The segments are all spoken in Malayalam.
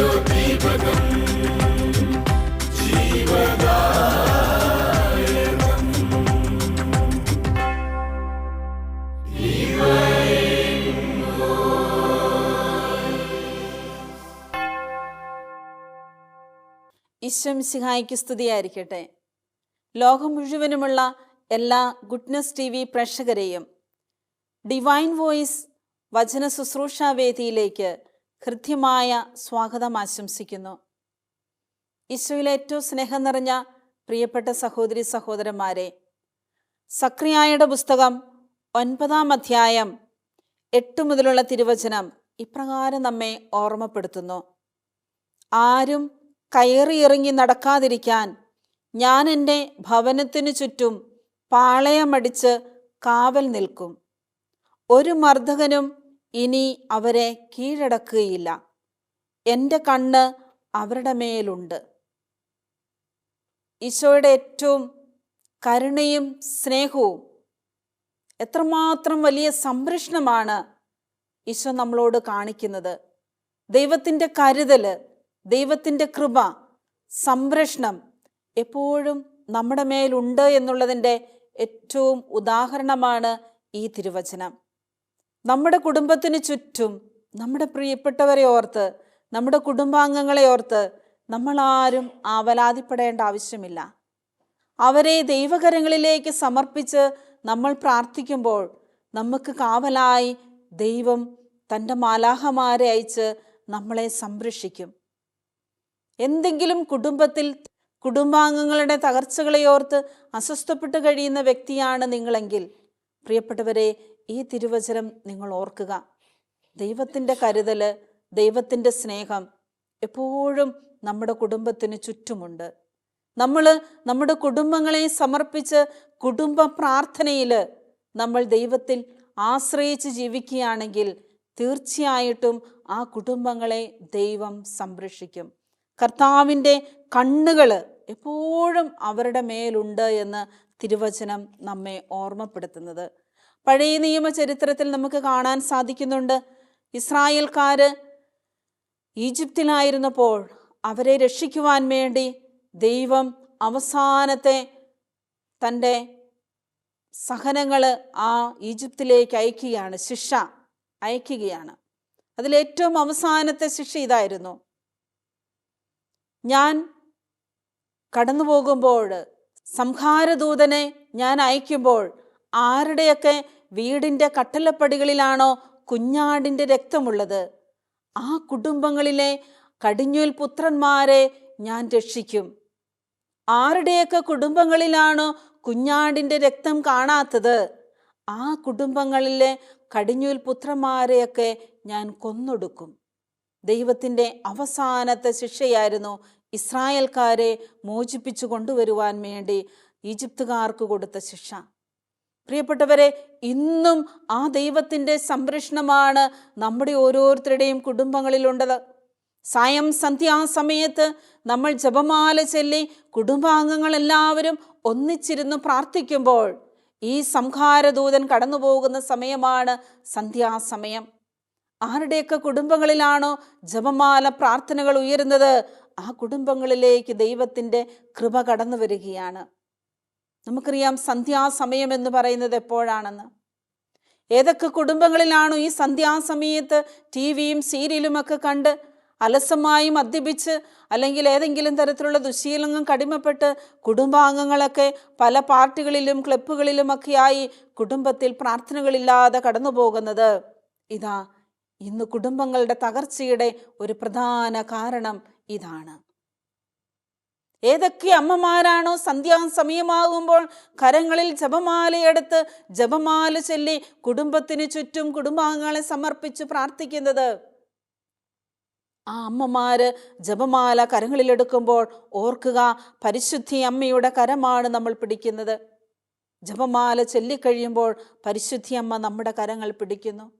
ദീപകം ജീവദാ ഈശ്വംസിഹായിക്ക് സ്തുതിയായിരിക്കട്ടെ. ലോകം മുഴുവനുമുള്ള എല്ലാ ഗുഡ്നസ് ടി വി പ്രേക്ഷകരെയും ഡിവൈൻ വോയിസ് വചന ശുശ്രൂഷാ വേദിയിലേക്ക് ഹൃദ്യമായ സ്വാഗതം ആശംസിക്കുന്നു. ഈശോയിലെ ഏറ്റവും സ്നേഹം നിറഞ്ഞ പ്രിയപ്പെട്ട സഹോദരി സഹോദരന്മാരെ സക്രിയായുടെ പുസ്തകം ഒൻപതാം അധ്യായം എട്ട് മുതലുള്ള തിരുവചനം ഇപ്രകാരം നമ്മെ ഓർമ്മപ്പെടുത്തുന്നു. ആരും കയറി ഇറങ്ങി നടക്കാതിരിക്കാൻ ഞാൻ എന്റെ ഭവനത്തിനു ചുറ്റും പാളയമടിച്ച് കാവൽ നിൽക്കും. ഒരു മർദ്ദകനും ഇനി അവരെ കീഴടക്കുകയില്ല. എന്റെ കണ്ണ് അവരുടെ മേലുണ്ട്. ഈശോയുടെ ഏറ്റവും കരുണയും സ്നേഹവും എത്രമാത്രം വലിയ സംരക്ഷണമാണ് ഈശോ നമ്മളോട് കാണിക്കുന്നത്. ദൈവത്തിന്റെ കരുതൽ ദൈവത്തിന്റെ കൃപ സംരക്ഷണം എപ്പോഴും നമ്മുടെ മേലുണ്ട് എന്നുള്ളതിന്റെ ഏറ്റവും ഉദാഹരണമാണ് ഈ തിരുവചനം. നമ്മുടെ കുടുംബത്തിന് ചുറ്റും നമ്മുടെ പ്രിയപ്പെട്ടവരെ ഓർത്ത് നമ്മുടെ കുടുംബാംഗങ്ങളെ ഓർത്ത് നമ്മളാരും ആവലാതിപ്പെടേണ്ട ആവശ്യമില്ല. അവരെ ദൈവകരങ്ങളിലേക്ക് സമർപ്പിച്ച് നമ്മൾ പ്രാർത്ഥിക്കുമ്പോൾ നമുക്ക് കാവലായി ദൈവം തന്റെ മാലാഹമാരെ അയച്ച് നമ്മളെ സംരക്ഷിക്കും. എന്തെങ്കിലും കുടുംബത്തിൽ കുടുംബാംഗങ്ങളുടെ തകർച്ചകളെ ഓർത്ത് അസ്വസ്ഥപ്പെട്ട് കഴിയുന്ന വ്യക്തിയാണ് നിങ്ങളെങ്കിൽ പ്രിയപ്പെട്ടവരെ ഈ തിരുവചനം നിങ്ങൾ ഓർക്കുക. ദൈവത്തിന്റെ കരുതൽ ദൈവത്തിന്റെ സ്നേഹം എപ്പോഴും നമ്മുടെ കുടുംബത്തിന് ചുറ്റുമുണ്ട്. നമ്മൾ നമ്മുടെ കുടുംബങ്ങളെ സമർപ്പിച്ച് കുടുംബ പ്രാർത്ഥനയിൽ നമ്മൾ ദൈവത്തിൽ ആശ്രയിച്ച് ജീവിക്കുകയാണെങ്കിൽ തീർച്ചയായിട്ടും ആ കുടുംബങ്ങളെ ദൈവം സംരക്ഷിക്കും. കർത്താവിന്റെ കണ്ണുകൾ എപ്പോഴും അവരുടെ മേലുണ്ട് എന്ന് തിരുവചനം നമ്മെ ഓർമ്മപ്പെടുത്തുന്നത്. പഴയ നിയമ ചരിത്രത്തിൽ നമുക്ക് കാണാൻ സാധിക്കുന്നുണ്ട്. ഇസ്രായേൽക്കാർ ഈജിപ്തിലായിരുന്നപ്പോൾ അവരെ രക്ഷിക്കുവാൻ വേണ്ടി ദൈവം അവസാനത്തെ തന്റെ സഹനങ്ങൾ ആ ഈജിപ്തിലേക്ക് അയക്കുകയാണ് ശിക്ഷ അയക്കുകയാണ്. അതിലേറ്റവും അവസാനത്തെ ശിക്ഷ ഇതായിരുന്നു. ഞാൻ കടന്നു പോകുമ്പോൾ സംഹാരദൂതനെ ഞാൻ അയക്കുമ്പോൾ ആരുടെയൊക്കെ വീടിന്റെ കട്ടലപ്പടികളിലാണോ കുഞ്ഞാടിന്റെ രക്തമുള്ളത്? ആ കുടുംബങ്ങളിലെ കടിഞ്ഞൂൽ പുത്രന്മാരെ ഞാൻ രക്ഷിക്കും. ആരുടെയൊക്കെ കുടുംബങ്ങളിലാണോ കുഞ്ഞാടിന്റെ രക്തം കാണാത്തത്? ആ കുടുംബങ്ങളിലെ കടിഞ്ഞൂൽ പുത്രന്മാരെയൊക്കെ ഞാൻ കൊന്നൊടുക്കും. ദൈവത്തിന്റെ അവസാനത്തെ ശിക്ഷയായിരുന്നു ഇസ്രായേൽക്കാരെ മോചിപ്പിച്ചു കൊണ്ടുവരുവാൻ വേണ്ടി ഈജിപ്തുകാർക്ക് കൊടുത്ത ശിക്ഷ. പ്രിയപ്പെട്ടവരെ ഇന്നും ആ ദൈവത്തിന്റെ സംരക്ഷണമാണ് നമ്മുടെ ഓരോരുത്തരുടെയും കുടുംബങ്ങളിലുണ്ടത് സായം സന്ധ്യാസമയത്ത് നമ്മൾ ജപമാല ചൊല്ലി കുടുംബാംഗങ്ങളെല്ലാവരും ഒന്നിച്ചിരുന്ന് പ്രാർത്ഥിക്കുമ്പോൾ ഈ സംഹാരദൂതൻ കടന്നു പോകുന്ന സമയമാണ് സന്ധ്യാസമയം ആരുടെയൊക്കെ കുടുംബങ്ങളിലാണോ ജപമാല പ്രാർത്ഥനകൾ ഉയരുന്നത് ആ കുടുംബങ്ങളിലേക്ക് ദൈവത്തിന്റെ കൃപ കടന്നു വരികയാണ് നമുക്കറിയാം സന്ധ്യാസമയം എന്ന് പറയുന്നത് എപ്പോഴാണെന്ന്. ഏതൊക്കെ കുടുംബങ്ങളിലാണോ ഈ സന്ധ്യാസമയത്ത് ടി വിയും സീരിയലും ഒക്കെ കണ്ട് അലസമായി മദ്യപിച്ച് അല്ലെങ്കിൽ ഏതെങ്കിലും തരത്തിലുള്ള ദുശീലങ്ങൾ കടിമപ്പെട്ട് കുടുംബാംഗങ്ങളൊക്കെ പല പാർട്ടികളിലും ക്ലബുകളിലുമൊക്കെയായി കുടുംബത്തിൽ പ്രാർത്ഥനകളില്ലാതെ കടന്നു പോകുന്നത് ഇതാ ഇന്ന് കുടുംബങ്ങളുടെ തകർച്ചയുടെ ഒരു പ്രധാന കാരണം ഇതാണ്. ഏതൊക്കെ അമ്മമാരാണോ സന്ധ്യാസമയമാകുമ്പോൾ കരങ്ങളിൽ ജപമാലയെടുത്ത് ജപമാല ചൊല്ലി കുടുംബത്തിന് ചുറ്റും കുടുംബാംഗങ്ങളെ സമർപ്പിച്ച് പ്രാർത്ഥിക്കുന്നത്? ആ അമ്മമാര് ജപമാല കരങ്ങളിലെടുക്കുമ്പോൾ ഓർക്കുക പരിശുദ്ധി അമ്മയുടെ കരമാണ് നമ്മൾ പിടിക്കുന്നത്. ജപമാല ചൊല്ലിക്കഴിയുമ്പോൾ പരിശുദ്ധി അമ്മ നമ്മുടെ കരങ്ങൾ പിടിക്കുന്നു.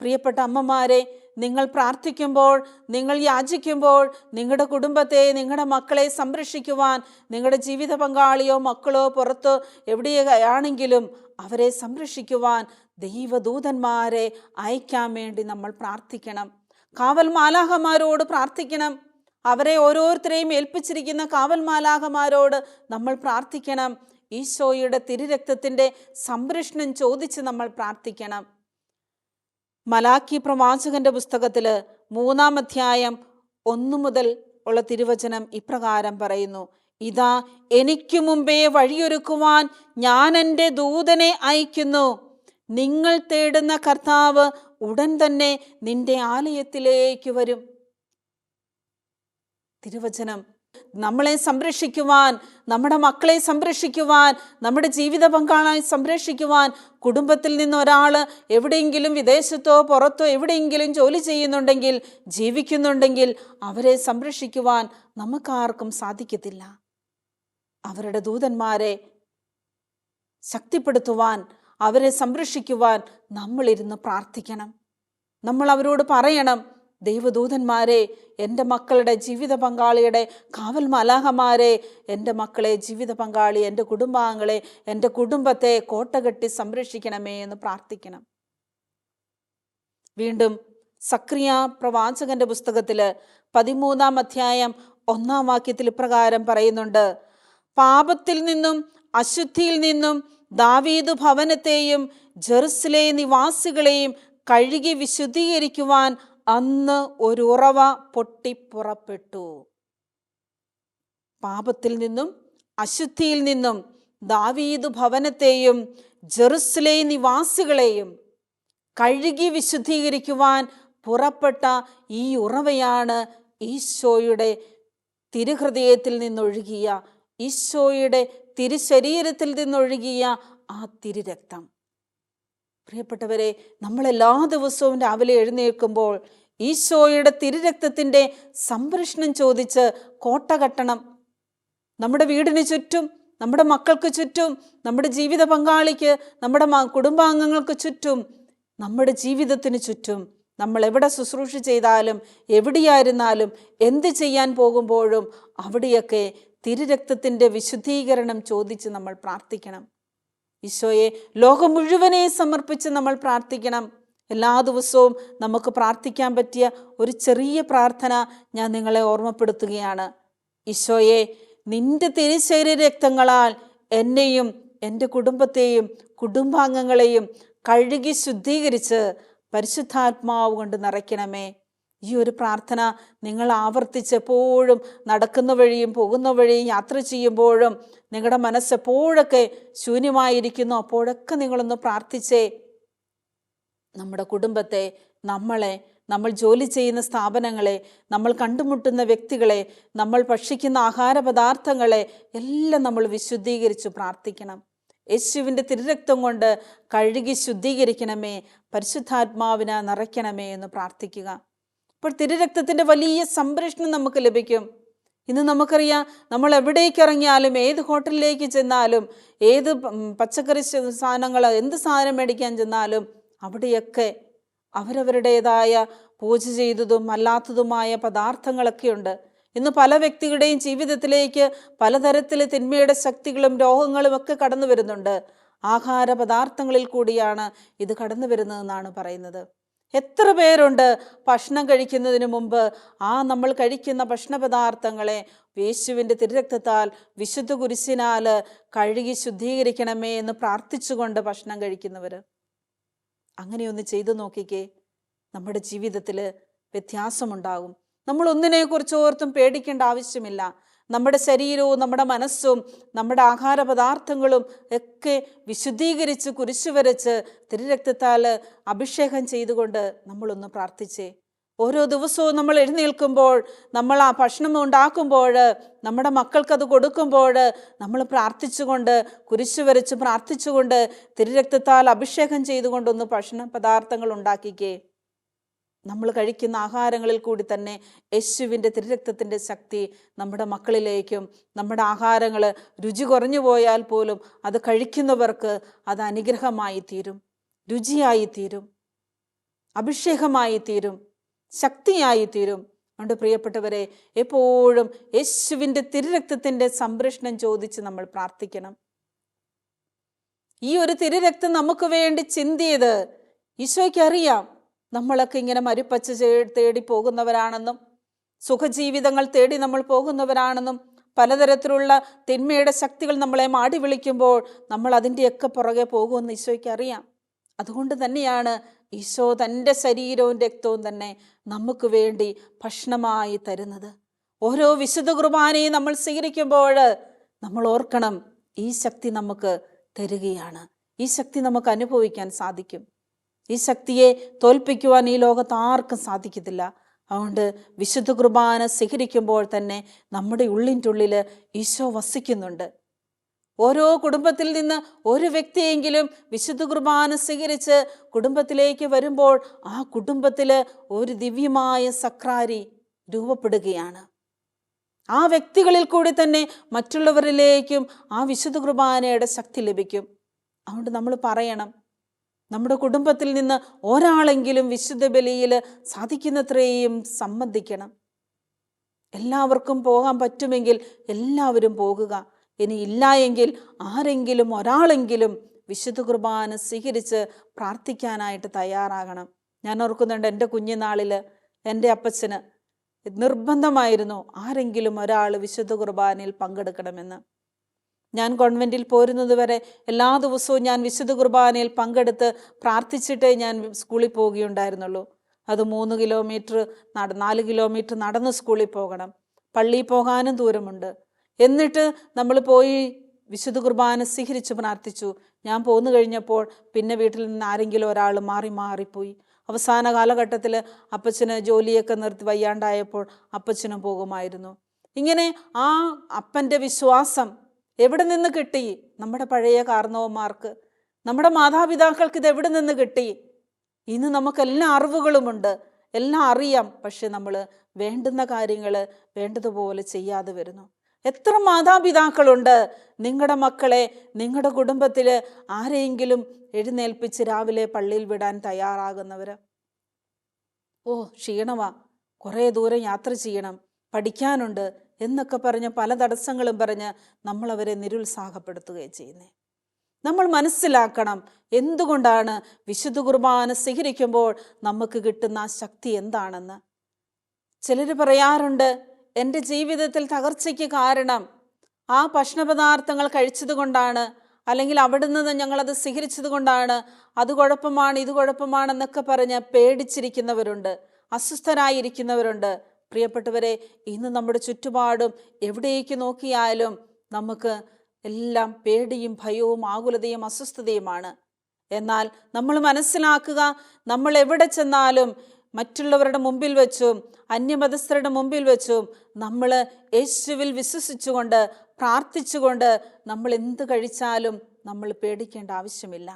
പ്രിയപ്പെട്ട അമ്മമാരെ നിങ്ങൾ പ്രാർത്ഥിക്കുമ്പോൾ നിങ്ങൾ യാചിക്കുമ്പോൾ നിങ്ങളുടെ കുടുംബത്തെ നിങ്ങളുടെ മക്കളെ സംരക്ഷിക്കുവാൻ നിങ്ങളുടെ ജീവിത പങ്കാളിയോ മക്കളോ പുറത്ത് എവിടെയാണെങ്കിലും അവരെ സംരക്ഷിക്കുവാൻ ദൈവദൂതന്മാരെ അയക്കാൻ വേണ്ടി നമ്മൾ പ്രാർത്ഥിക്കണം. കാവൽ മാലാഹമാരോട് പ്രാർത്ഥിക്കണം. അവരെ ഓരോരുത്തരെയും ഏൽപ്പിച്ചിരിക്കുന്ന കാവൽ മാലാഹമാരോട് നമ്മൾ പ്രാർത്ഥിക്കണം. ഈശോയുടെ തിരുരക്തത്തിന്റെ സംരക്ഷണം ചോദിച്ച് നമ്മൾ പ്രാർത്ഥിക്കണം. മലാക്കി പ്രവാചകന്റെ പുസ്തകത്തിൽ മൂന്നാം അധ്യായം ഒന്നു മുതൽ ഉള്ള തിരുവചനം ഇപ്രകാരം പറയുന്നു. ഇതാ എനിക്കു മുമ്പേ വഴിയൊരുക്കുവാൻ ഞാൻ എന്റെ ദൂതനെ അയക്കുന്നു നിങ്ങൾ തേടുന്ന കർത്താവ് ഉടൻ തന്നെ നിന്റെ ആലയത്തിലേക്ക് വരും. തിരുവചനം നമ്മളെ സംരക്ഷിക്കുവാൻ നമ്മുടെ മക്കളെ സംരക്ഷിക്കുവാൻ നമ്മുടെ ജീവിത പങ്കാളായി സംരക്ഷിക്കുവാൻ കുടുംബത്തിൽ നിന്ന് ഒരാൾ എവിടെയെങ്കിലും വിദേശത്തോ പുറത്തോ എവിടെയെങ്കിലും ജോലി ചെയ്യുന്നുണ്ടെങ്കിൽ ജീവിക്കുന്നുണ്ടെങ്കിൽ അവരെ സംരക്ഷിക്കുവാൻ നമുക്കാർക്കും സാധിക്കത്തില്ല. അവരുടെ ദൂതന്മാരെ ശക്തിപ്പെടുത്തുവാൻ അവരെ സംരക്ഷിക്കുവാൻ നമ്മളിരുന്ന് പ്രാർത്ഥിക്കണം. നമ്മൾ അവരോട് പറയണം ദൈവദൂതന്മാരെ എന്റെ മക്കളുടെ ജീവിത പങ്കാളിയുടെ കാവൽ മലാഹമാരെ എന്റെ മക്കളെ ജീവിത പങ്കാളി എന്റെ കുടുംബാംഗങ്ങളെ എന്റെ കുടുംബത്തെ കോട്ടകെട്ടി സംരക്ഷിക്കണമേ എന്ന് പ്രാർത്ഥിക്കണം. വീണ്ടും സക്രിയ പ്രവാചകന്റെ പുസ്തകത്തിൽ പതിമൂന്നാം അധ്യായം ഒന്നാം വാക്യത്തിൽ ഇപ്രകാരം പറയുന്നുണ്ട്. പാപത്തിൽ നിന്നും അശുദ്ധിയിൽ നിന്നും ദാവീദ് ഭവനത്തെയും ജെറുസലേ നിവാസികളെയും കഴുകി വിശുദ്ധീകരിക്കുവാൻ അന്ന് ഒരു ഉറവ പൊട്ടിപ്പുറപ്പെട്ടു പാപത്തിൽ നിന്നും അശുദ്ധിയിൽ നിന്നും ദാവീദ് ഭവനത്തെയും ജെറുസലേ നിവാസികളെയും കഴുകി വിശുദ്ധീകരിക്കുവാൻ പുറപ്പെട്ട ഈ ഉറവയാണ് ഈശോയുടെ തിരുഹൃദയത്തിൽ നിന്നൊഴുകിയ ഈശോയുടെ തിരുശരീരത്തിൽ നിന്നൊഴുകിയ ആ തിരുരക്തം. പ്രിയപ്പെട്ടവരെ നമ്മൾ എല്ലാ ദിവസവും രാവിലെ എഴുന്നേൽക്കുമ്പോൾ ഈശോയുടെ തിരുരക്തത്തിന്റെ സംരക്ഷണം ചോദിച്ച് കോട്ട കെട്ടണം. നമ്മുടെ വീടിന് ചുറ്റും നമ്മുടെ മക്കൾക്ക് ചുറ്റും നമ്മുടെ ജീവിത പങ്കാളിക്ക് നമ്മുടെ കുടുംബാംഗങ്ങൾക്ക് ചുറ്റും നമ്മുടെ ജീവിതത്തിന് ചുറ്റും നമ്മൾ എവിടെ ശുശ്രൂഷ ചെയ്താലും എവിടെയായിരുന്നാലും എന്ത് ചെയ്യാൻ പോകുമ്പോഴും അവിടെയൊക്കെ തിരുരക്തത്തിന്റെ വിശുദ്ധീകരണം ചോദിച്ച് നമ്മൾ പ്രാർത്ഥിക്കണം. ഈശോയെ ലോകം മുഴുവനെ സമർപ്പിച്ച് നമ്മൾ പ്രാർത്ഥിക്കണം. എല്ലാ ദിവസവും നമുക്ക് പ്രാർത്ഥിക്കാൻ പറ്റിയ ഒരു ചെറിയ പ്രാർത്ഥന ഞാൻ നിങ്ങളെ ഓർമ്മപ്പെടുത്തുകയാണ്. ഈശോയെ നിന്റെ തിരുശരീര രക്തങ്ങളാൽ എന്നെയും എന്റെ കുടുംബത്തെയും കുടുംബാംഗങ്ങളെയും കഴുകി ശുദ്ധീകരിച്ച് പരിശുദ്ധാത്മാവ് കൊണ്ട് നിറയ്ക്കണമേ. ഈ ഒരു പ്രാർത്ഥന നിങ്ങൾ ആവർത്തിച്ച് എപ്പോഴും നടക്കുന്ന വഴിയും പോകുന്ന വഴിയും യാത്ര ചെയ്യുമ്പോഴും നിങ്ങളുടെ മനസ്സ് എപ്പോഴൊക്കെ ശൂന്യമായിരിക്കുന്നു അപ്പോഴൊക്കെ നിങ്ങളൊന്ന് പ്രാർത്ഥിച്ചേ. നമ്മുടെ കുടുംബത്തെ നമ്മളെ നമ്മൾ ജോലി ചെയ്യുന്ന സ്ഥാപനങ്ങളെ നമ്മൾ കണ്ടുമുട്ടുന്ന വ്യക്തികളെ നമ്മൾ ഭക്ഷിക്കുന്ന ആഹാര പദാർത്ഥങ്ങളെ എല്ലാം നമ്മൾ വിശുദ്ധീകരിച്ച് പ്രാർത്ഥിക്കണം. യേശുവിന്റെ തിരുരക്തം കൊണ്ട് കഴുകി ശുദ്ധീകരിക്കണമേ പരിശുദ്ധാത്മാവിനെ നിറയ്ക്കണമേ എന്ന് പ്രാർത്ഥിക്കുക. അപ്പോൾ തിരുരക്തത്തിന്റെ വലിയ സംരക്ഷണം നമുക്ക് ലഭിക്കും. ഇന്ന് നമുക്കറിയാം നമ്മൾ എവിടേക്ക് ഇറങ്ങിയാലും ഏത് ഹോട്ടലിലേക്ക് ചെന്നാലും ഏത് പച്ചക്കറി സാധനങ്ങൾ എന്ത് സാധനം മേടിക്കാൻ ചെന്നാലും അവിടെയൊക്കെ അവരവരുടേതായ പൂജ ചെയ്തതും അല്ലാത്തതുമായ പദാർത്ഥങ്ങളൊക്കെയുണ്ട് ഇന്ന് പല വ്യക്തികളുടെയും ജീവിതത്തിലേക്ക് പലതരത്തിൽ തിന്മയുടെ ശക്തികളും രോഗങ്ങളും ഒക്കെ കടന്നു വരുന്നുണ്ട്. ആഹാര പദാർത്ഥങ്ങളിൽ കൂടിയാണ് ഇത് കടന്നു വരുന്നതെന്നാണ് പറയുന്നത്. എത്ര പേരുണ്ട് ഭക്ഷണം കഴിക്കുന്നതിന് മുമ്പ്? ആ നമ്മൾ കഴിക്കുന്ന ഭക്ഷണ പദാർത്ഥങ്ങളെ യേശുവിന്റെ തിരുരക്തത്താൽ വിശുദ്ധ കുരിശിനാൽ കഴുകി ശുദ്ധീകരിക്കണമേ എന്ന് പ്രാർത്ഥിച്ചുകൊണ്ട് ഭക്ഷണം കഴിക്കുന്നവർ അങ്ങനെയൊന്ന് ചെയ്തു നോക്കിക്കേ. നമ്മുടെ ജീവിതത്തിൽ വ്യത്യാസമുണ്ടാകും. നമ്മൾ ഒന്നിനെക്കുറിച്ച് ഓർത്തും പേടിക്കേണ്ട ആവശ്യമില്ല. നമ്മുടെ ശരീരവും നമ്മുടെ മനസ്സും നമ്മുടെ ആഹാര പദാർത്ഥങ്ങളും ഒക്കെ വിശുദ്ധീകരിച്ച് കുരിശു വരച്ച് തിരുരക്തത്താൽ അഭിഷേകം ചെയ്തുകൊണ്ട് നമ്മളൊന്ന് പ്രാർത്ഥിച്ചേ. ഓരോ ദിവസവും നമ്മൾ എഴുന്നേൽക്കുമ്പോൾ നമ്മൾ ആ ഭക്ഷണം ഉണ്ടാക്കുമ്പോൾ നമ്മുടെ മക്കൾക്കത് കൊടുക്കുമ്പോൾ നമ്മൾ പ്രാർത്ഥിച്ചുകൊണ്ട് കുരിശു വരച്ച് പ്രാർത്ഥിച്ചുകൊണ്ട് തിരുരക്തത്താൽ അഭിഷേകം ചെയ്തുകൊണ്ടൊന്ന് ഭക്ഷണ പദാർത്ഥങ്ങൾ ഉണ്ടാക്കിക്കേ. നമ്മൾ കഴിക്കുന്ന ആഹാരങ്ങളിൽ കൂടി തന്നെ യേശുവിന്റെ തിരുരക്തത്തിന്റെ ശക്തി നമ്മുടെ മക്കളിലേക്കും നമ്മുടെ ആഹാരങ്ങൾ രുചി കുറഞ്ഞു പോയാൽ പോലും അത് കഴിക്കുന്നവർക്ക് അത് അനുഗ്രഹമായി തീരും രുചിയായി തീരും അഭിഷേകമായി തീരും ശക്തിയായി തീരും. അതുകൊണ്ട് പ്രിയപ്പെട്ടവരെ എപ്പോഴും യേശുവിന്റെ തിരുരക്തത്തിന്റെ സംരക്ഷണം ചോദിച്ച് നമ്മൾ പ്രാർത്ഥിക്കണം. ഈ ഒരു തിരുരക്തം നമുക്ക് വേണ്ടി ചിന്തിയത് ഈശോയ്ക്ക് അറിയാം. നമ്മളൊക്കെ ഇങ്ങനെ മരുപ്പച്ച തേടി പോകുന്നവരാണെന്നും സുഖജീവിതങ്ങൾ തേടി നമ്മൾ പോകുന്നവരാണെന്നും പലതരത്തിലുള്ള തിന്മയുടെ ശക്തികൾ നമ്മളെ മാടി വിളിക്കുമ്പോൾ നമ്മൾ അതിന്റെയൊക്കെ പുറകെ പോകുമെന്ന് ഈശോയ്ക്ക് അറിയാം. അതുകൊണ്ട് തന്നെയാണ് ഈശോ തന്റെ ശരീരവും രക്തവും തന്നെ നമുക്ക് വേണ്ടി ഭക്ഷണമായി തരുന്നത്. ഓരോ വിശുദ്ധ കുർബാനയും നമ്മൾ സ്വീകരിക്കുമ്പോൾ നമ്മൾ ഓർക്കണം ഈ ശക്തി നമുക്ക് തരികയാണ്. ഈ ശക്തി നമുക്ക് അനുഭവിക്കാൻ സാധിക്കും. ഈ ശക്തിയെ തോൽപ്പിക്കുവാൻ ഈ ലോകത്ത് ആർക്കും സാധിക്കത്തില്ല. അതുകൊണ്ട് വിശുദ്ധ കുർബാന സ്വീകരിക്കുമ്പോൾ തന്നെ നമ്മുടെ ഉള്ളിന്റെ ഉള്ളിൽ ഈശോ വസിക്കുന്നുണ്ട്. ഓരോ കുടുംബത്തിൽ നിന്ന് ഒരു വ്യക്തിയെങ്കിലും വിശുദ്ധ കുർബാന സ്വീകരിച്ച് കുടുംബത്തിലേക്ക് വരുമ്പോൾ ആ കുടുംബത്തിൽ ഒരു ദിവ്യമായ സക്രാരി രൂപപ്പെടുകയാണ്. ആ വ്യക്തികളിൽ കൂടി തന്നെ മറ്റുള്ളവരിലേക്കും ആ വിശുദ്ധ കുർബാനയുടെ ശക്തി ലഭിക്കും. അതുകൊണ്ട് നമ്മൾ പറയണം നമ്മുടെ കുടുംബത്തിൽ നിന്ന് ഒരാളെങ്കിലും വിശുദ്ധ ബലിയിൽ സാധിക്കുന്നത്രയും സംബന്ധിക്കണം എല്ലാവർക്കും പോകാൻ പറ്റുമെങ്കിൽ എല്ലാവരും പോകുക. ഇനി ഇല്ല എങ്കിൽ ആരെങ്കിലും ഒരാളെങ്കിലും വിശുദ്ധ കുർബാന സ്വീകരിച്ച് പ്രാർത്ഥിക്കാനായിട്ട് തയ്യാറാകണം. ഞാൻ ഓർക്കുന്നുണ്ട് എന്റെ കുഞ്ഞുനാളിൽ എന്റെ അപ്പച്ചന് നിർബന്ധമായിരുന്നു ആരെങ്കിലും ഒരാൾ വിശുദ്ധ കുർബാനയിൽ പങ്കെടുക്കണമെന്ന്. ഞാൻ കോൺവെന്റിൽ പോരുന്നത് വരെ എല്ലാ ദിവസവും ഞാൻ വിശുദ്ധ കുർബാനയിൽ പങ്കെടുത്ത് പ്രാർത്ഥിച്ചിട്ടേ ഞാൻ സ്കൂളിൽ പോവുകയുണ്ടായിരുന്നുള്ളൂ. അത് മൂന്ന് കിലോമീറ്റർ നട നാല് കിലോമീറ്റർ നടന്ന് സ്കൂളിൽ പോകണം. പള്ളിയിൽ പോകാനും ദൂരമുണ്ട്. എന്നിട്ട് നമ്മൾ പോയി വിശുദ്ധ കുർബാന സ്വീകരിച്ച് പ്രാർത്ഥിച്ചു. ഞാൻ പോന്നു കഴിഞ്ഞപ്പോൾ പിന്നെ വീട്ടിൽ നിന്ന് ആരെങ്കിലും ഒരാൾ മാറി മാറിപ്പോയി. അവസാന കാലഘട്ടത്തിൽ അപ്പച്ചന് ജോലിയൊക്കെ നിർത്തി വയ്യാണ്ടായപ്പോൾ അപ്പച്ചനും പോകുമായിരുന്നു. ഇങ്ങനെ ആ അപ്പന്റെ വിശ്വാസം എവിടെ നിന്ന് കിട്ടി? നമ്മുടെ പഴയ കാർന്നവന്മാർക്ക് നമ്മുടെ മാതാപിതാക്കൾക്ക് ഇത് എവിടെ നിന്ന് കിട്ടി? ഇന്ന് നമുക്ക് എല്ലാ അറിവുകളുമുണ്ട്. എല്ലാം അറിയാം. പക്ഷെ നമ്മൾ വേണ്ടുന്ന കാര്യങ്ങൾ വേണ്ടതുപോലെ ചെയ്യാതെ വരുന്നു. എത്ര മാതാപിതാക്കളുണ്ട്? നിങ്ങളുടെ മക്കളെ നിങ്ങളുടെ കുടുംബത്തിൽ ആരെയെങ്കിലും എഴുന്നേൽപ്പിച്ച് രാവിലെ പള്ളിയിൽ വിടാൻ തയ്യാറാകുന്നവർ ഓ ക്ഷീണമാ. കുറേ ദൂരം യാത്ര ചെയ്യണം. പഠിക്കാനുണ്ട്. എന്നൊക്കെ പറഞ്ഞ് പല തടസ്സങ്ങളും പറഞ്ഞ് നമ്മളവരെ നിരുത്സാഹപ്പെടുത്തുകയും ചെയ്യുന്നത് നമ്മൾ മനസ്സിലാക്കണം എന്തുകൊണ്ടാണ് വിശുദ്ധ കുർബാന സ്വീകരിക്കുമ്പോൾ നമുക്ക് കിട്ടുന്ന ശക്തി എന്താണെന്ന്. ചിലർ പറയാറുണ്ട് എന്റെ ജീവിതത്തിൽ തകർച്ചയ്ക്ക് കാരണം ആ ഭക്ഷണപദാർത്ഥങ്ങൾ കഴിച്ചത് കൊണ്ടാണ് അല്ലെങ്കിൽ അവിടെ നിന്ന് ഞങ്ങളത് സ്വീകരിച്ചത് കൊണ്ടാണ് അത് കുഴപ്പമാണ് ഇത് കുഴപ്പമാണെന്നൊക്കെ പറഞ്ഞ് പേടിച്ചിരിക്കുന്നവരുണ്ട് അസ്വസ്ഥരായിരിക്കുന്നവരുണ്ട്. പ്രിയപ്പെട്ടവരെ ഇന്ന് നമ്മുടെ ചുറ്റുപാടും എവിടേക്ക് നോക്കിയാലും നമുക്ക് എല്ലാം പേടിയും ഭയവും ആകുലതയും അസ്വസ്ഥതയുമാണ്. എന്നാൽ നമ്മൾ മനസ്സിലാക്കുക നമ്മൾ എവിടെ ചെന്നാലും മറ്റുള്ളവരുടെ മുമ്പിൽ വെച്ചും അന്യമതസ്ഥരുടെ മുമ്പിൽ വെച്ചും നമ്മൾ യേശുവിൽ വിശ്വസിച്ചുകൊണ്ട് പ്രാർത്ഥിച്ചുകൊണ്ട് നമ്മൾ എന്ത് കഴിച്ചാലും നമ്മൾ പേടിക്കേണ്ട ആവശ്യമില്ല.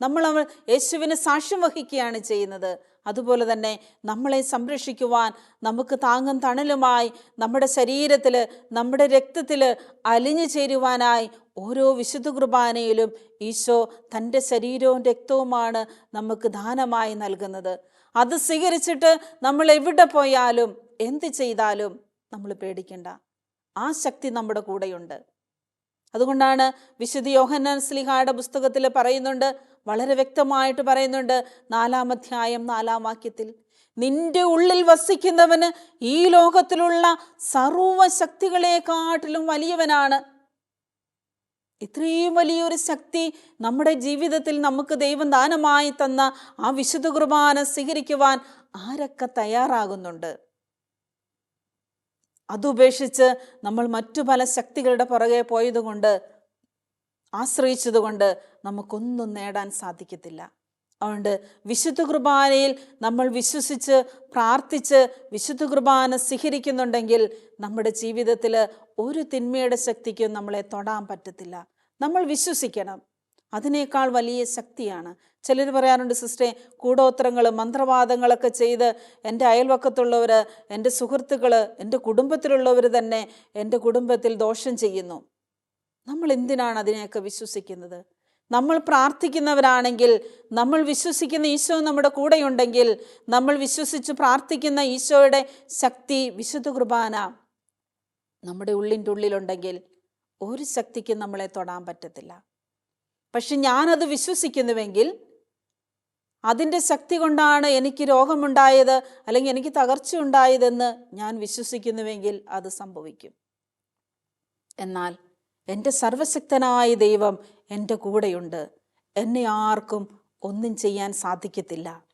നമ്മൾ യേശുവിന് സാക്ഷ്യം വഹിക്കുകയാണ് ചെയ്യുന്നത്. അതുപോലെ തന്നെ നമ്മളെ സംരക്ഷിക്കുവാൻ നമുക്ക് താങ്ങും തണലുമായി നമ്മുടെ ശരീരത്തിൽ നമ്മുടെ രക്തത്തിൽ അലിഞ്ഞു ചേരുവാനായി ഓരോ വിശുദ്ധ കുർബാനയിലും ഈശോ തന്റെ ശരീരവും രക്തവുമാണ് നമുക്ക് ദാനമായി നൽകുന്നത്. അത് സ്വീകരിച്ചിട്ട് നമ്മൾ എവിടെ പോയാലും എന്ത് ചെയ്താലും നമ്മൾ പേടിക്കണ്ട. ആ ശക്തി നമ്മുടെ കൂടെയുണ്ട്. അതുകൊണ്ടാണ് വിശുദ്ധ യോഹന്നാൻ സ്ലിഹായുടെ പുസ്തകത്തിൽ പറയുന്നുണ്ട് വളരെ വ്യക്തമായിട്ട് പറയുന്നുണ്ട് നാലാം അധ്യായം നാലാം വാക്യത്തിൽ നിന്റെ ഉള്ളിൽ വസിക്കുന്നവന് ഈ ലോകത്തിലുള്ള സർവശക്തികളെക്കാട്ടിലും വലിയവനാണ്. ഇത്രയും വലിയൊരു ശക്തി നമ്മുടെ ജീവിതത്തിൽ നമുക്ക് ദൈവം ദാനമായി തന്ന ആ വിശുദ്ധ കുർബാന സ്വീകരിക്കുവാൻ ആരൊക്കെ തയ്യാറാകുന്നുണ്ട്? അതുപേക്ഷിച്ച് നമ്മൾ മറ്റു പല ശക്തികളുടെ പുറകെ പോയതുകൊണ്ട് ആശ്രയിച്ചതുകൊണ്ട് നമുക്കൊന്നും നേടാൻ സാധിക്കത്തില്ല. അതുകൊണ്ട് വിശുദ്ധ കുർബാനയിൽ നമ്മൾ വിശ്വസിച്ച് പ്രാർത്ഥിച്ച് വിശുദ്ധ കുർബാന സ്വീകരിക്കുന്നുണ്ടെങ്കിൽ നമ്മുടെ ജീവിതത്തിൽ ഒരു തിന്മയുടെ ശക്തിക്കും നമ്മളെ തൊടാൻ പറ്റത്തില്ല. നമ്മൾ വിശ്വസിക്കണം. അതിനേക്കാൾ വലിയ ശക്തിയാണ്. ചിലർ പറയാറുണ്ട് സിസ്റ്ററെ കൂടോത്രങ്ങൾ മന്ത്രവാദങ്ങളൊക്കെ ചെയ്ത് എന്റെ അയൽവക്കത്തുള്ളവർ എന്റെ സുഹൃത്തുക്കൾ എന്റെ കുടുംബത്തിലുള്ളവർ തന്നെ എന്റെ കുടുംബത്തിൽ ദോഷം ചെയ്യുന്നു. നമ്മൾ എന്തിനാണ് അതിനെയൊക്കെ വിശ്വസിക്കുന്നത്? നമ്മൾ പ്രാർത്ഥിക്കുന്നവരാണെങ്കിൽ നമ്മൾ വിശ്വസിക്കുന്ന ഈശോ നമ്മുടെ കൂടെയുണ്ടെങ്കിൽ നമ്മൾ വിശ്വസിച്ച് പ്രാർത്ഥിക്കുന്ന ഈശോയുടെ ശക്തി വിശുദ്ധ കുർബാന നമ്മുടെ ഉള്ളിന്റെ ഉള്ളിലുണ്ടെങ്കിൽ ഒരു ശക്തിക്കും നമ്മളെ തൊടാൻ പറ്റത്തില്ല. പക്ഷെ ഞാനത് വിശ്വസിക്കുന്നുവെങ്കിൽ അതിന്റെ ശക്തി കൊണ്ടാണ് എനിക്ക് രോഗമുണ്ടായത് അല്ലെങ്കിൽ എനിക്ക് തകർച്ച ഉണ്ടായതെന്ന് ഞാൻ വിശ്വസിക്കുന്നുവെങ്കിൽ അത് സംഭവിക്കും. എന്നാൽ എന്റെ സർവശക്തനായ ദൈവം എന്റെ കൂടെയുണ്ട്. എന്നെ ആർക്കും ഒന്നും ചെയ്യാൻ സാധിക്കത്തില്ല.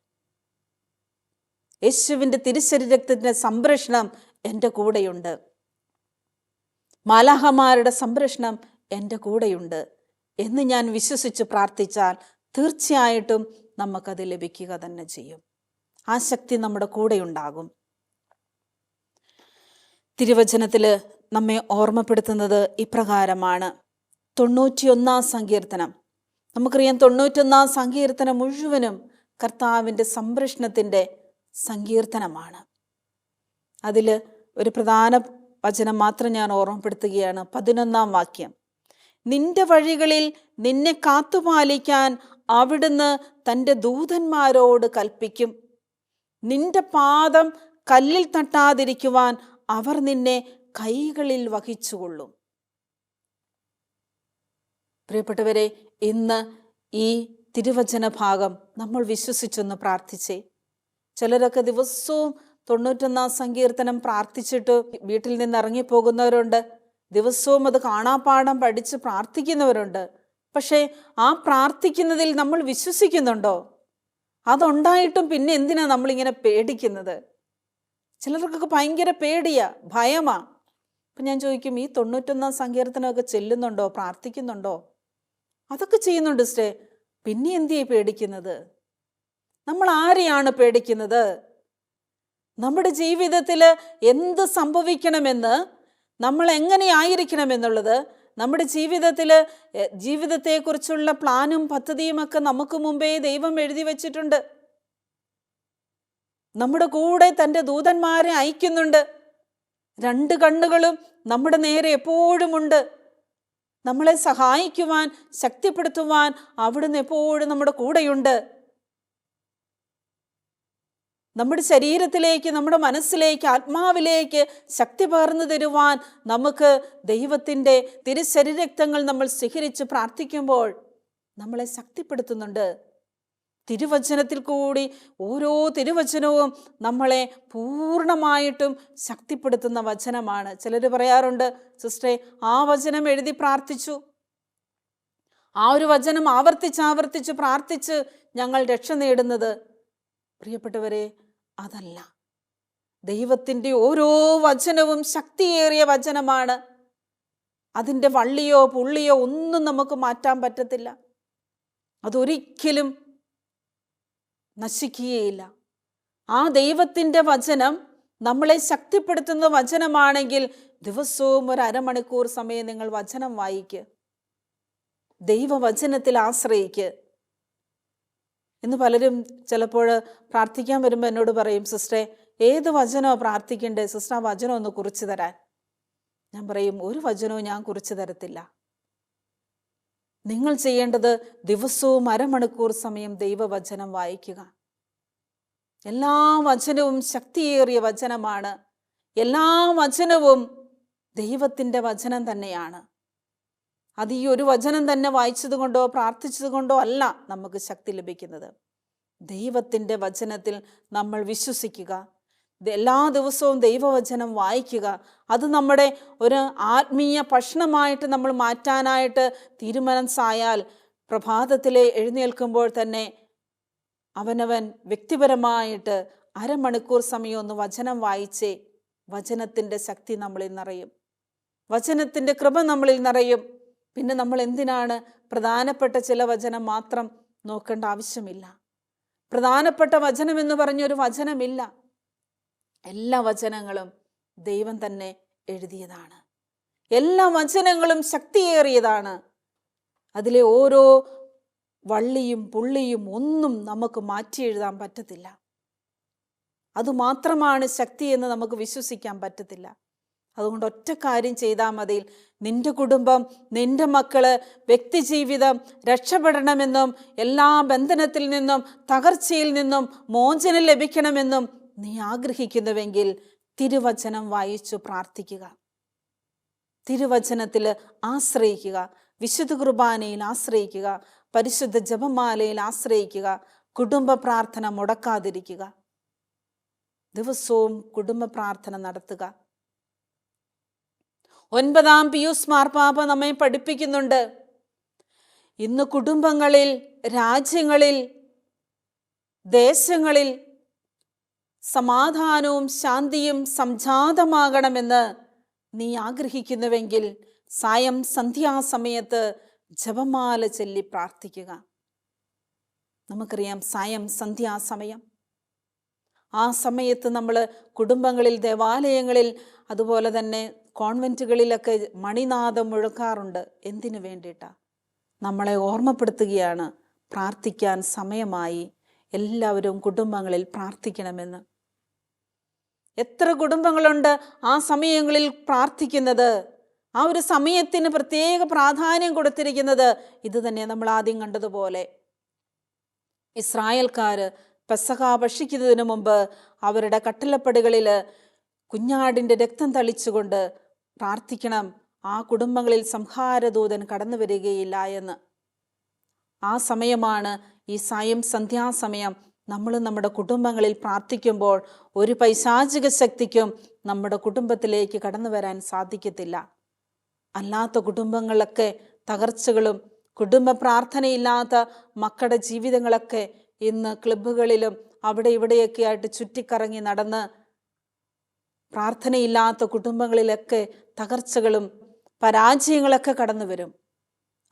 യേശുവിന്റെ തിരുശരീരത്തിന്റെ സംരക്ഷണം എന്റെ കൂടെയുണ്ട്. മാലാഹമാരുടെ സംരക്ഷണം എന്റെ കൂടെയുണ്ട് എന്ന് ഞാൻ വിശ്വസിച്ച് പ്രാർത്ഥിച്ചാൽ തീർച്ചയായിട്ടും നമുക്കത് ലഭിക്കുക തന്നെ ചെയ്യും. ആ ശക്തി നമ്മുടെ കൂടെയുണ്ടാകും. തിരുവചനത്തിൽ നമ്മെ ഓർമ്മപ്പെടുത്തുന്നത് ഇപ്രകാരമാണ്. തൊണ്ണൂറ്റിയൊന്നാം സങ്കീർത്തനം. നമുക്കറിയാം തൊണ്ണൂറ്റൊന്നാം സങ്കീർത്തനം മുഴുവനും കർത്താവിന്റെ സംരക്ഷണത്തിന്റെ സങ്കീർത്തനമാണ്. അതിൽ ഒരു പ്രധാന വചനം മാത്രം ഞാൻ ഓർമ്മപ്പെടുത്തുകയാണ്. പതിനൊന്നാം വാക്യം. നിന്റെ വഴികളിൽ നിന്നെ കാത്തുപാലിക്കാൻ അവിടുന്ന് തന്റെ ദൂതന്മാരോട് കൽപ്പിക്കും. നിന്റെ പാദം കല്ലിൽ തട്ടാതിരിക്കുവാൻ അവർ നിന്നെ കൈകളിൽ വഹിച്ചുകൊള്ളും. പ്രിയപ്പെട്ടവരെ ഇന്ന് ഈ തിരുവചന ഭാഗം നമ്മൾ വിശ്വസിച്ചൊന്ന് പ്രാർത്ഥിച്ചേ. ചിലരൊക്കെ ദിവസവും തൊണ്ണൂറ്റൊന്നാം സങ്കീർത്തനം പ്രാർത്ഥിച്ചിട്ട് വീട്ടിൽ നിന്ന് ഇറങ്ങിപ്പോകുന്നവരുണ്ട് ദിവസവും അത് കാണാപ്പാടം പഠിച്ച് പ്രാർത്ഥിക്കുന്നവരുണ്ട്. പക്ഷേ ആ പ്രാർത്ഥിക്കുന്നതിൽ നമ്മൾ വിശ്വസിക്കുന്നുണ്ടോ? അതുണ്ടായിട്ടും പിന്നെ എന്തിനാ നമ്മളിങ്ങനെ പേടിക്കുന്നത്? ചിലർക്കൊക്കെ ഭയങ്കര പേടിയാ ഭയമാ. അപ്പം ഞാൻ ചോദിക്കും ഈ തൊണ്ണൂറ്റൊന്നാം സങ്കീർത്തനമൊക്കെ ചെല്ലുന്നുണ്ടോ? പ്രാർത്ഥിക്കുന്നുണ്ടോ? അതൊക്കെ ചെയ്യുന്നുണ്ട് സ്റ്റേ പിന്നെ എന്തിയെ പേടിക്കുന്നത്? നമ്മൾ ആരെയാണ് പേടിക്കുന്നത്? നമ്മുടെ ജീവിതത്തിൽ എന്ത് സംഭവിക്കണമെന്ന് നമ്മൾ എങ്ങനെ ആയിരിക്കണമെന്നുള്ളത് നമ്മുടെ ജീവിതത്തിൽ ജീവിതത്തെക്കുറിച്ചുള്ള പ്ലാനും പദ്ധതിയും ഒക്കെ നമുക്ക് മുമ്പേ ദൈവം എഴുതി വച്ചിട്ടുണ്ട്. നമ്മുടെ കൂടെ തന്റെ ദൂതന്മാരെ അയക്കുന്നുണ്ട്. രണ്ട് കണ്ണുകളും നമ്മുടെ നേരെ എപ്പോഴുമുണ്ട് നമ്മളെ സഹായിക്കുവാൻ ശക്തിപ്പെടുത്തുവാൻ അവിടുന്ന് എപ്പോഴും നമ്മുടെ കൂടെയുണ്ട്. നമ്മുടെ ശരീരത്തിലേക്ക് നമ്മുടെ മനസ്സിലേക്ക് ആത്മാവിലേക്ക് ശക്തി പകർന്നു തരുവാൻ നമുക്ക് ദൈവത്തിന്റെ തിരുശരീരക്തങ്ങൾ നമ്മൾ സ്വീകരിച്ച് പ്രാർത്ഥിക്കുമ്പോൾ നമ്മളെ ശക്തിപ്പെടുത്തുന്നുണ്ട്. തിരുവചനത്തിൽ കൂടി ഓരോ തിരുവചനവും നമ്മളെ പൂർണമായിട്ടും ശക്തിപ്പെടുത്തുന്ന വചനമാണ്. ചിലർ പറയാറുണ്ട് സിസ്റ്ററെ ആ വചനം എഴുതി പ്രാർത്ഥിച്ചു. ആ ഒരു വചനം ആവർത്തിച്ച് ആവർത്തിച്ച് പ്രാർത്ഥിച്ച് ഞങ്ങൾ രക്ഷ നേടുന്നത്. പ്രിയപ്പെട്ടവരെ അതല്ല. ദൈവത്തിന്റെ ഓരോ വചനവും ശക്തിയേറിയ വചനമാണ്. അതിന്റെ വള്ളിയോ പുള്ളിയോ ഒന്നും നമുക്ക് മാറ്റാൻ പറ്റത്തില്ല. അതൊരിക്കലും നശിക്കുകയില്ല. ആ ദൈവത്തിന്റെ വചനം നമ്മളെ ശക്തിപ്പെടുത്തുന്ന വചനമാണെങ്കിൽ ദിവസവും ഒരു അരമണിക്കൂർ സമയം നിങ്ങൾ വചനം വായിക്ക്. ദൈവവചനത്തിൽ ആശ്രയിക്ക്. എന്ന് പലരും ചിലപ്പോൾ പ്രാർത്ഥിക്കാൻ വരുമ്പോൾ എന്നോട് പറയും സിസ്റ്ററെ ഏത് വചനമോ പ്രാർത്ഥിക്കണ്ടേ സിസ്റ്റർ ആ വചനം ഒന്ന് കുറിച്ച് തരാൻ. ഞാൻ പറയും ഒരു വചനവും ഞാൻ കുറിച്ച് തരത്തില്ല. നിങ്ങൾ ചെയ്യേണ്ടത് ദിവസവും അരമണിക്കൂർ സമയം ദൈവവചനം വായിക്കുക. എല്ലാ വചനവും ശക്തിയേറിയ വചനമാണ്. എല്ലാ വചനവും ദൈവത്തിന്റെ വചനം തന്നെയാണ്. അത് ഈ ഒരു വചനം തന്നെ വായിച്ചത് കൊണ്ടോ പ്രാർത്ഥിച്ചത് കൊണ്ടോ അല്ല നമുക്ക് ശക്തി ലഭിക്കുന്നത്. ദൈവത്തിന്റെ വചനത്തിൽ നമ്മൾ വിശ്വസിക്കുക. എല്ലാ ദിവസവും ദൈവവചനം വായിക്കുക. അത് നമ്മുടെ ഒരു ആത്മീയ ഭക്ഷണമായിട്ട് നമ്മൾ മാറ്റാനായിട്ട് തീരുമാനസായാൽ പ്രഭാതത്തിലെ എഴുന്നേൽക്കുമ്പോൾ തന്നെ അവനവൻ വ്യക്തിപരമായിട്ട് അരമണിക്കൂർ സമയം ഒന്ന് വചനം വായിച്ചേ വചനത്തിന്റെ ശക്തി നമ്മളിൽ നിറയും. വചനത്തിന്റെ കൃപ നമ്മളിൽ നിറയും. പിന്നെ നമ്മൾ എന്തിനാണ് പ്രധാനപ്പെട്ട ചില വചനം മാത്രം നോക്കേണ്ട ആവശ്യമില്ല. പ്രധാനപ്പെട്ട വചനം എന്ന് പറഞ്ഞൊരു വചനമില്ല. എല്ലാ വചനങ്ങളും ദൈവം തന്നെ എഴുതിയതാണ്. എല്ലാ വചനങ്ങളും ശക്തിയേറിയതാണ്. അതിലെ ഓരോ വള്ളിയും പുള്ളിയും ഒന്നും നമുക്ക് മാറ്റി എഴുതാൻ പറ്റത്തില്ല. അതുമാത്രമാണ് ശക്തി എന്ന് നമുക്ക് വിശ്വസിക്കാൻ പറ്റത്തില്ല. അതുകൊണ്ട് ഒറ്റ കാര്യം ചെയ്താൽ മതി നിന്റെ കുടുംബം നിന്റെ മക്കൾ വ്യക്തിജീവിതം രക്ഷപ്പെടണമെന്നും എല്ലാ ബന്ധനത്തിൽ നിന്നും തകർച്ചയിൽ നിന്നും മോചനം ലഭിക്കണമെന്നും നീ ആഗ്രഹിക്കുന്നുവെങ്കിൽ തിരുവചനം വായിച്ചു പ്രാർത്ഥിക്കുക. തിരുവചനത്തിൽ ആശ്രയിക്കുക. വിശുദ്ധ കുർബാനയിൽ ആശ്രയിക്കുക. പരിശുദ്ധ ജപമാലയിൽ ആശ്രയിക്കുക. കുടുംബ പ്രാർത്ഥന മുടക്കാതിരിക്കുക. ദിവസവും കുടുംബ പ്രാർത്ഥന നടത്തുക. ഒൻപതാം പിയൂസ് മാർപ്പാപ്പ നമ്മെ പഠിപ്പിക്കുന്നുണ്ട്. ഇന്ന് കുടുംബങ്ങളിൽ രാജ്യങ്ങളിൽ ദേശങ്ങളിൽ സമാധാനവും ശാന്തിയും സംജാതമാകണമെന്ന് നീ ആഗ്രഹിക്കുന്നുവെങ്കിൽ സായം സന്ധ്യാസമയത്ത് ജപമാല ചൊല്ലി പ്രാർത്ഥിക്കുക. നമുക്കറിയാം സായം സന്ധ്യാസമയം. ആ സമയത്ത് നമ്മൾ കുടുംബങ്ങളിൽ ദേവാലയങ്ങളിൽ അതുപോലെ തന്നെ കോൺവെന്റുകളിലൊക്കെ മണിനാദം മുഴക്കാറുണ്ട്. എന്തിനു വേണ്ടിയിട്ടാണ് നമ്മളെ ഓർമ്മപ്പെടുത്തുകയാണ് പ്രാർത്ഥിക്കാൻ സമയമായി. എല്ലാവരും കുടുംബങ്ങളിൽ പ്രാർത്ഥിക്കണമെന്ന്. എത്ര കുടുംബങ്ങളുണ്ട് ആ സമയങ്ങളിൽ പ്രാർത്ഥിക്കുന്നത്? ആ ഒരു സമയത്തിന് പ്രത്യേക പ്രാധാന്യം കൊടുത്തിരിക്കുന്നത് ഇത് തന്നെ നമ്മൾ ആദ്യം കണ്ടതുപോലെ. ഇസ്രായേൽക്കാർ പെസഹ ഭക്ഷിക്കുന്നതിന് മുമ്പ് അവരുടെ കട്ടിലപ്പടികളിൽ കുഞ്ഞാടിന്റെ രക്തം തളിച്ചുകൊണ്ട് പ്രാർത്ഥിക്കണം ആ കുടുംബങ്ങളിൽ സംഹാരദൂതൻ കടന്നു വരികയില്ല എന്ന്. ആ സമയമാണ് ഈ സായം സന്ധ്യാസമയം നമ്മൾ നമ്മുടെ കുടുംബങ്ങളിൽ പ്രാർത്ഥിക്കുമ്പോൾ ഒരു പൈശാചിക ശക്തിക്കും നമ്മുടെ കുടുംബത്തിലേക്ക് കടന്നു വരാൻ സാധിക്കത്തില്ല. അല്ലാത്ത കുടുംബങ്ങളൊക്കെ തകർച്ചകളും കുടുംബ പ്രാർത്ഥനയില്ലാത്ത മക്കളുടെ ജീവിതങ്ങളൊക്കെ ഇന്ന് ക്ലബ്ബുകളിലും അവിടെ ഇവിടെയൊക്കെ ആയിട്ട് ചുറ്റിക്കറങ്ങി നടന്ന് പ്രാർത്ഥനയില്ലാത്ത കുടുംബങ്ങളിലൊക്കെ തകർച്ചകളും പരാജയങ്ങളൊക്കെ കടന്നു വരും.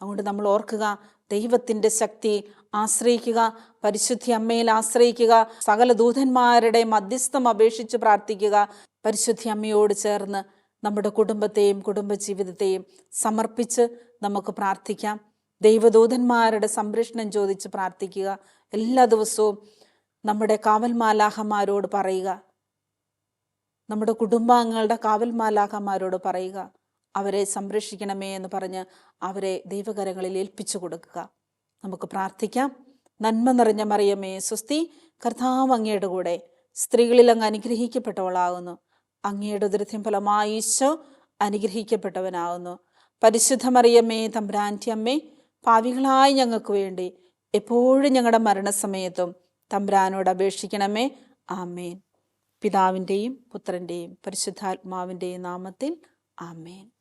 അതുകൊണ്ട് നമ്മൾ ഓർക്കുക ദൈവത്തിന്റെ ശക്തി ആശ്രയിക്കുക പരിശുദ്ധി അമ്മയിൽ ആശ്രയിക്കുക സകല ദൂതന്മാരുടെ മധ്യസ്ഥം അപേക്ഷിച്ച് പ്രാർത്ഥിക്കുക. പരിശുദ്ധി അമ്മയോട് ചേർന്ന് നമ്മുടെ കുടുംബത്തെയും കുടുംബജീവിതത്തെയും സമർപ്പിച്ച് നമുക്ക് പ്രാർത്ഥിക്കാം. ദൈവദൂതന്മാരുടെ സംരക്ഷണം ചോദിച്ച് പ്രാർത്ഥിക്കുക. എല്ലാ ദിവസവും നമ്മുടെ കാവൽമാലാഹമാരോട് പറയുക. നമ്മുടെ കുടുംബാംഗങ്ങളുടെ കാവൽമാലാഹമാരോട് പറയുക. അവരെ സംരക്ഷിക്കണമേ എന്ന് പറഞ്ഞ് അവരെ ദൈവകരങ്ങളിൽ ഏൽപ്പിച്ചു കൊടുക്കുക. നമുക്ക് പ്രാർത്ഥിക്കാം. നന്മ നിറഞ്ഞ മറിയമേ സ്വസ്തി കർത്താവ് അങ്ങയുടെ കൂടെ സ്ത്രീകളിൽ അങ്ങ് അനുഗ്രഹിക്കപ്പെട്ടവളാകുന്നു. അങ്ങയുടെ ദൃഢ്യം ഫലമായി അനുഗ്രഹിക്കപ്പെട്ടവനാകുന്നു. പരിശുദ്ധ മറിയമ്മേ തമ്പ്രാന്റെ അമ്മേ പാവികളായ ഞങ്ങൾക്ക് വേണ്ടി എപ്പോഴും ഞങ്ങളുടെ മരണസമയത്തും തമ്പ്രാനോട് അപേക്ഷിക്കണമേ. ആമേൻ. പിതാവിന്റെയും പുത്രന്റെയും പരിശുദ്ധാത്മാവിന്റെയും നാമത്തിൽ ആമേൻ.